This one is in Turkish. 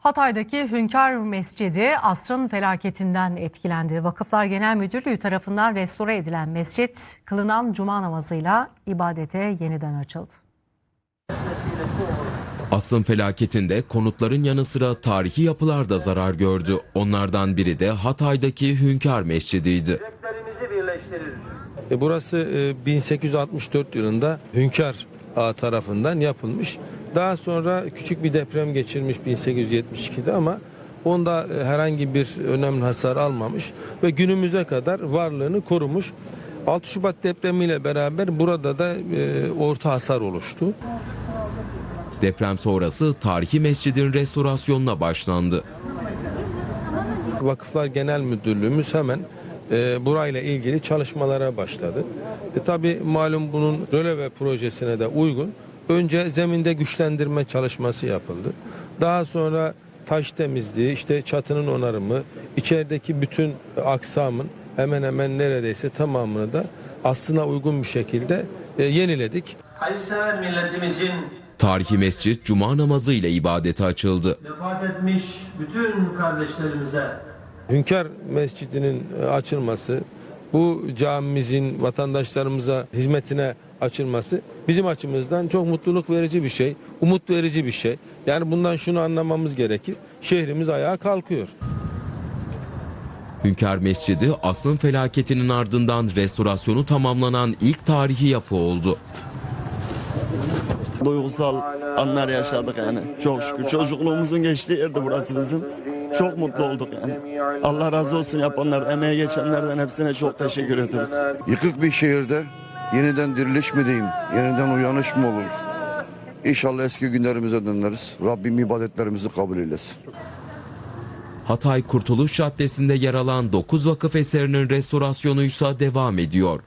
Hatay'daki Hünkar Mescidi asrın felaketinden etkilendi. Vakıflar Genel Müdürlüğü tarafından restore edilen mescit kılınan cuma namazıyla ibadete yeniden açıldı. Asrın felaketinde konutların yanı sıra tarihi yapılar da zarar gördü. Onlardan biri de Hatay'daki Hünkar Mescidi'ydi. E, Burası e, 1864 yılında Hünkar Ağa tarafından yapılmış. Daha sonra küçük bir deprem geçirmiş 1872'de ama onda e, herhangi bir önemli hasar almamış ve günümüze kadar varlığını korumuş. 6 Şubat depremiyle beraber burada da e, orta hasar oluştu. Deprem sonrası tarihi mescidin restorasyonuna başlandı. Vakıflar Genel Müdürlüğümüz hemen e, burayla ilgili çalışmalara başladı. E, tabii malum bunun röleve projesine de uygun. Önce zeminde güçlendirme çalışması yapıldı. Daha sonra taş temizliği, işte çatının onarımı, içerideki bütün aksamın hemen hemen neredeyse tamamını da aslına uygun bir şekilde e, yeniledik. Hayırsever milletimizin Tarihi mescit cuma namazı ile ibadete açıldı. vefat etmiş bütün kardeşlerimize Hünkar Mescidi'nin e, açılması, bu camimizin vatandaşlarımıza hizmetine açılması bizim açımızdan çok mutluluk verici bir şey, umut verici bir şey. Yani bundan şunu anlamamız gerekir. Şehrimiz ayağa kalkıyor. Hünkar Mescidi asrın felaketinin ardından restorasyonu tamamlanan ilk tarihi yapı oldu. duygusal anlar yaşadık yani. Çok şükür çocukluğumuzun geçtiği yerdi burası bizim. Çok mutlu olduk yani. Allah razı olsun yapanlar, emeğe geçenlerden hepsine çok teşekkür ediyoruz. Yıkık bir şehirde yeniden diriliş mi diyeyim, yeniden uyanış mı olur? İnşallah eski günlerimize döneriz. Rabbim ibadetlerimizi kabul eylesin. Hatay Kurtuluş Caddesi'nde yer alan 9 vakıf eserinin restorasyonuysa devam ediyor.